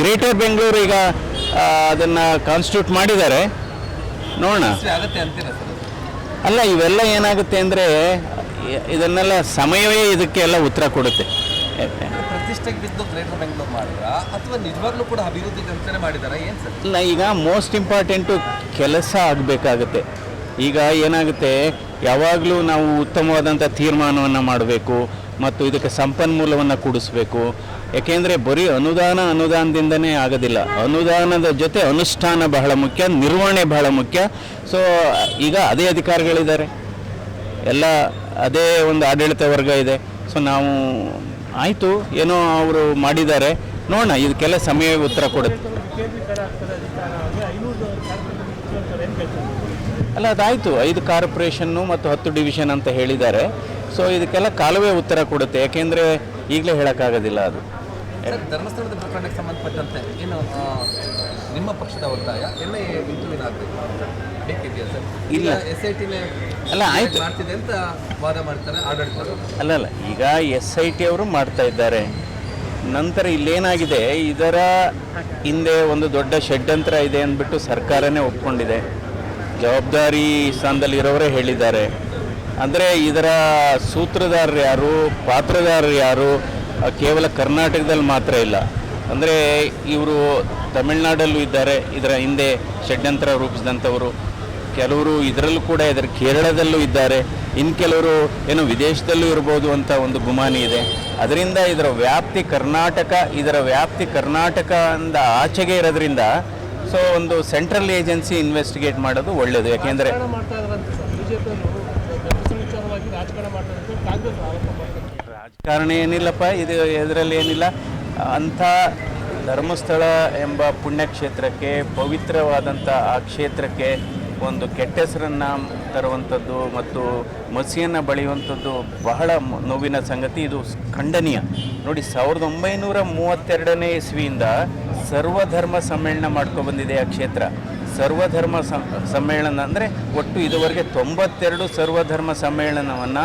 Greater Bengaluru ಈಗ ಅದನ್ನು constitute ಮಾಡಿದ್ದಾರೆ. ನೋಡೋಣ. ಅಲ್ಲ ಇವೆಲ್ಲ ಏನಾಗುತ್ತೆ ಅಂದರೆ ಇದನ್ನೆಲ್ಲ ಸಮಯವೇ ಇದಕ್ಕೆಲ್ಲ ಉತ್ತರ ಕೊಡುತ್ತೆ. ಪ್ರತಿಷ್ಠೆಗೆ ಬಿದ್ದು ಗ್ರೇಟರ್ ಬೆಂಗಳೂರು ಮಾಡಿದ್ರ ಅಥವಾ ನಿಜವಾಗ್ಲೂ ಕೂಡ ಅಭಿವೃದ್ಧಿ ಅಂತಾನೆ ಮಾಡಿದಾರ? ಏನ್ ಸರ್? ಇಲ್ಲ ಈಗ ಮೋಸ್ಟ್ ಇಂಪಾರ್ಟೆಂಟು ಕೆಲಸ ಆಗಬೇಕಾಗತ್ತೆ. ಈಗ ಏನಾಗುತ್ತೆ ಯಾವಾಗಲೂ ನಾವು ಉತ್ತಮವಾದಂಥ ತೀರ್ಮಾನವನ್ನು ಮಾಡಬೇಕು ಮತ್ತು ಇದಕ್ಕೆ ಸಂಪನ್ಮೂಲವನ್ನು ಕೂಡಿಸ್ಬೇಕು. ಯಾಕೆಂದರೆ ಬರೀ ಅನುದಾನ ಅನುದಾನದಿಂದನೇ ಆಗೋದಿಲ್ಲ. ಅನುದಾನದ ಜೊತೆ ಅನುಷ್ಠಾನ ಬಹಳ ಮುಖ್ಯ, ನಿರ್ವಹಣೆ ಬಹಳ ಮುಖ್ಯ. ಸೊ ಈಗ ಅದೇ ಅಧಿಕಾರಿಗಳಿದ್ದಾರೆ. ಎಲ್ಲ ಅದೇ ಒಂದು ಆಡಳಿತ ವರ್ಗ ಇದೆ. ಸೊ ನಾವು ಆಯಿತು, ಏನೋ ಅವರು ಮಾಡಿದ್ದಾರೆ. ನೋಡೋಣ ಇದಕ್ಕೆಲ್ಲ ಸಮಯ ಉತ್ತರ ಕೊಡುತ್ತೆ. ಅಲ್ಲ, ಅದಾಯಿತು. ಐದು ಕಾರ್ಪೊರೇಷನ್ನು ಮತ್ತು ಹತ್ತು ಡಿವಿಷನ್ ಅಂತ ಹೇಳಿದ್ದಾರೆ. ಸೊ ಇದಕ್ಕೆಲ್ಲ ಕಾಲವೇ ಉತ್ತರ ಕೊಡುತ್ತೆ. ಯಾಕೆಂದರೆ ಈಗಲೇ ಹೇಳೋಕ್ಕಾಗೋದಿಲ್ಲ ಅದು. ಸರ್ ಧರ್ಮಸ್ಥಳದ ಪ್ರಕರಣಕ್ಕೆ ಸಂಬಂಧಪಟ್ಟಂತೆ ಏನು ನಿಮ್ಮ ಪಕ್ಷದ ಒತ್ತಾಯ? ಎಲ್ಲ ಆಗಬೇಕು ಬೇಕಿದೆಯಾ ಸರ್? ಇಲ್ಲ. ಎಸ್ ಐ ಟಿನೇ ಅಲ್ಲ, ಆಯ್ತು. ಮಾಡ್ತಿದೆ ಅಂತ ವಾದ ಮಾಡ್ತಾರೆ ಆಡಳಿತ ಅಲ್ಲ ಅಲ್ಲ. ಈಗ ಎಸ್ ಐ ಟಿ ಅವರು ಮಾಡ್ತಾ ಇದ್ದಾರೆ. ನಂತರ ಇಲ್ಲೇನಾಗಿದೆ? ಇದರ ಹಿಂದೆ ಒಂದು ದೊಡ್ಡ ಷಡ್ಯಂತ್ರ ಇದೆ ಅಂದ್ಬಿಟ್ಟು ಸರ್ಕಾರನೇ ಒಪ್ಕೊಂಡಿದೆ. ಜವಾಬ್ದಾರಿ ಸ್ಥಾನದಲ್ಲಿರೋರೇ ಹೇಳಿದ್ದಾರೆ. ಅಂದರೆ ಇದರ ಸೂತ್ರಧಾರರು ಯಾರು ಪಾತ್ರಧಾರರು ಯಾರು ಕೇವಲ ಕರ್ನಾಟಕದಲ್ಲಿ ಮಾತ್ರ ಇಲ್ಲ. ಅಂದರೆ ಇವರು ತಮಿಳ್ನಾಡಲ್ಲೂ ಇದ್ದಾರೆ, ಇದರ ಹಿಂದೆ ಷಡ್ಯಂತ್ರ ರೂಪಿಸಿದಂಥವರು. ಕೆಲವರು ಇದರಲ್ಲೂ ಕೂಡ ಇದರ ಕೇರಳದಲ್ಲೂ ಇದ್ದಾರೆ. ಇನ್ನು ಕೆಲವರು ಏನು ವಿದೇಶದಲ್ಲೂ ಇರ್ಬೋದು ಅಂತ ಒಂದು ಗುಮಾನಿ ಇದೆ. ಅದರಿಂದ ಇದರ ವ್ಯಾಪ್ತಿ ಕರ್ನಾಟಕ, ಇದರ ವ್ಯಾಪ್ತಿ ಕರ್ನಾಟಕದಿಂದ ಆಚೆಗೆ ಇರೋದ್ರಿಂದ ಸೊ ಒಂದು ಸೆಂಟ್ರಲ್ ಏಜೆನ್ಸಿ ಇನ್ವೆಸ್ಟಿಗೇಟ್ ಮಾಡೋದು ಒಳ್ಳೆಯದು ಯಾಕೆಂದರೆ ರಾಜಕಾರಣ ಏನಿಲ್ಲಪ್ಪ, ಇದು ಇದರಲ್ಲಿ ಏನಿಲ್ಲ. ಅಂಥ ಧರ್ಮಸ್ಥಳ ಎಂಬ ಪುಣ್ಯಕ್ಷೇತ್ರಕ್ಕೆ, ಪವಿತ್ರವಾದಂಥ ಆ ಕ್ಷೇತ್ರಕ್ಕೆ ಒಂದು ಕೆಟ್ಟ ಹೆಸರನ್ನು ತರುವಂಥದ್ದು ಮತ್ತು ಮಸಿಯನ್ನು ಬಳಿಯುವಂಥದ್ದು ಬಹಳ ನೋವಿನ ಸಂಗತಿ. ಇದು ಖಂಡನೀಯ. ನೋಡಿ, ಸಾವಿರದ ಒಂಬೈನೂರ ಮೂವತ್ತೆರಡನೇ ಇಸ್ವಿಯಿಂದ ಸರ್ವಧರ್ಮ ಸಮ್ಮೇಳನ ಮಾಡ್ಕೊಬಂದಿದೆ ಆ ಕ್ಷೇತ್ರ. ಸರ್ವಧರ್ಮ ಸಮ್ಮೇಳನ ಅಂದರೆ ಒಟ್ಟು ಇದುವರೆಗೆ ತೊಂಬತ್ತೆರಡು ಸರ್ವಧರ್ಮ ಸಮ್ಮೇಳನವನ್ನು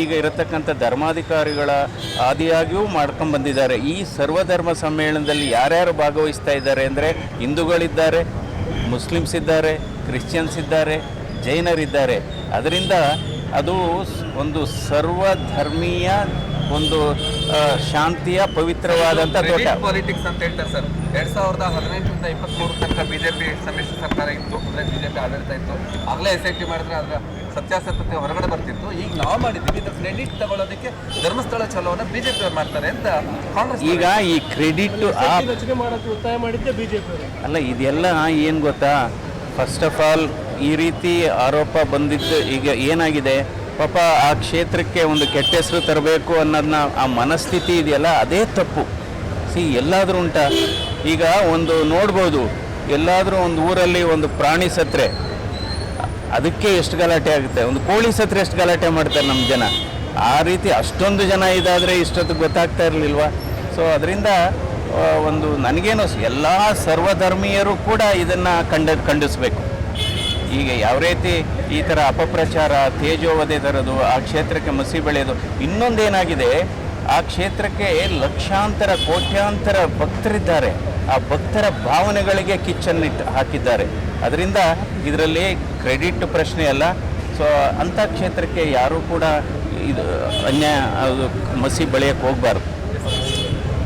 ಈಗ ಇರತಕ್ಕಂಥ ಧರ್ಮಾಧಿಕಾರಿಗಳ ಆದಿಯಾಗಿಯೂ ಮಾಡ್ಕೊಂಬಂದಿದ್ದಾರೆ ಈ ಸರ್ವಧರ್ಮ ಸಮ್ಮೇಳನದಲ್ಲಿ ಯಾರ್ಯಾರು ಭಾಗವಹಿಸ್ತಾ ಇದ್ದಾರೆ ಅಂದರೆ ಹಿಂದೂಗಳಿದ್ದಾರೆ, ಮುಸ್ಲಿಮ್ಸ್ ಇದ್ದಾರೆ, ಕ್ರಿಶ್ಚಿಯನ್ಸ್ ಇದ್ದಾರೆ, ಜೈನರಿದ್ದಾರೆ. ಅದರಿಂದ ಅದು ಸ್- ಒಂದು ಸರ್ವಧರ್ಮೀಯ ಒಂದು ಶಾಂತಿಯ ಪವಿತ್ರವಾದಂಥ ತೋಟ. ಪಾಲಿಟಿಕ್ಸ್ ಅಂತ ಹೇಳ್ತಾರೆ ಸರ್. ಎರಡ್ ಸಾವಿರದ ಹದಿನೆಂಟರಿಂದ ಇಪ್ಪತ್ಮೂರು ತನಕ ಬಿಜೆಪಿ ಸಮ್ಮಿಶ್ರ ಸರ್ಕಾರ ಇತ್ತು. ಅಂದ್ರೆ ಬಿಜೆಪಿ ಆಡಳಿತ ಇತ್ತು. ಆಗಲೇ ಎಸ್ ಐ ಟಿ ಮಾಡಿದ್ರೆ ಅದರ ಸತ್ಯಾಸತ್ಯತೆ ಹೊರಗಡೆ ಬರ್ತಿತ್ತು. ಈಗ ನಾವು ಮಾಡಿದ್ದೀವಿ. ಇದ್ರ ಕ್ರೆಡಿಟ್ ತಗೊಳ್ಳೋದಕ್ಕೆ ಧರ್ಮಸ್ಥಳ ಚಲೋನ ಬಿಜೆಪಿ ಅವ್ರು ಮಾಡ್ತಾರೆ ಅಂತ ಕಾಂಗ್ರೆಸ್ ಈಗ ಈ ಕ್ರೆಡಿಟ್ ಆ ರಚನೆ ಮಾಡೋಕ್ಕೆ ಒತ್ತಾಯ ಮಾಡಿದ್ದೆ ಬಿಜೆಪಿ ಅಲ್ಲ ಇದೆಲ್ಲ ಏನು ಗೊತ್ತಾ? ಫಸ್ಟ್ ಆಫ್ ಆಲ್ ಈ ರೀತಿ ಆರೋಪ ಬಂದಿದ್ದು ಈಗ ಏನಾಗಿದೆ? ಪಾಪ ಆ ಕ್ಷೇತ್ರಕ್ಕೆ ಒಂದು ಕೆಟ್ಟ ಹೆಸರು ತರಬೇಕು ಅನ್ನೋದನ್ನ ಆ ಮನಸ್ಥಿತಿ ಇದೆಯಲ್ಲ, ಅದೇ ತಪ್ಪು. ಸಿ, ಎಲ್ಲಾದರೂ ಉಂಟ? ಈಗ ಒಂದು ನೋಡ್ಬೋದು, ಎಲ್ಲಾದರೂ ಒಂದು ಊರಲ್ಲಿ ಒಂದು ಪ್ರಾಣಿ ಸತ್ರೆ, ಅದಕ್ಕೆ ಎಷ್ಟು ಗಲಾಟೆ ಆಗುತ್ತೆ? ಒಂದು ಕೋಳಿ ಸತ್ರೆ ಎಷ್ಟು ಗಲಾಟೆ ಮಾಡ್ತಾರೆ ನಮ್ಮ ಜನ? ಆ ರೀತಿ ಅಷ್ಟೊಂದು ಜನ ಇದಾದರೆ ಇಷ್ಟೊತ್ತು ಗೊತ್ತಾಗ್ತಾ ಇರಲಿಲ್ವಾ? ಸೊ ಅದರಿಂದ ಒಂದು ನನಗೇನು ಎಲ್ಲ ಸರ್ವಧರ್ಮೀಯರು ಕೂಡ ಇದನ್ನು ಕಂಡ ಖಂಡಿಸಬೇಕು. ಈಗ ಯಾವ ರೀತಿ ಈ ಥರ ಅಪಪ್ರಚಾರ, ತೇಜೋವಧೆ ತರೋದು, ಆ ಕ್ಷೇತ್ರಕ್ಕೆ ಮಸಿ ಬೆಳೆಯೋದು ಇನ್ನೊಂದೇನಾಗಿದೆ, ಆ ಕ್ಷೇತ್ರಕ್ಕೆ ಲಕ್ಷಾಂತರ, ಕೋಟ್ಯಾಂತರ ಭಕ್ತರಿದ್ದಾರೆ. ಆ ಭಕ್ತರ ಭಾವನೆಗಳಿಗೆ ಕಿಚ್ಚನ್ನಿಟ್ಟು ಹಾಕಿದ್ದಾರೆ. ಅದರಿಂದ ಇದರಲ್ಲಿ ಕ್ರೆಡಿಟ್ ಪ್ರಶ್ನೆ ಅಲ್ಲ. ಸೊ ಅಂಥ ಕ್ಷೇತ್ರಕ್ಕೆ ಯಾರೂ ಕೂಡ ಇದು ಅನ್ಯಾಯ ಅದು ಮಸಿ ಬೆಳೆಯಕ್ಕೆ ಹೋಗಬಾರ್ದು.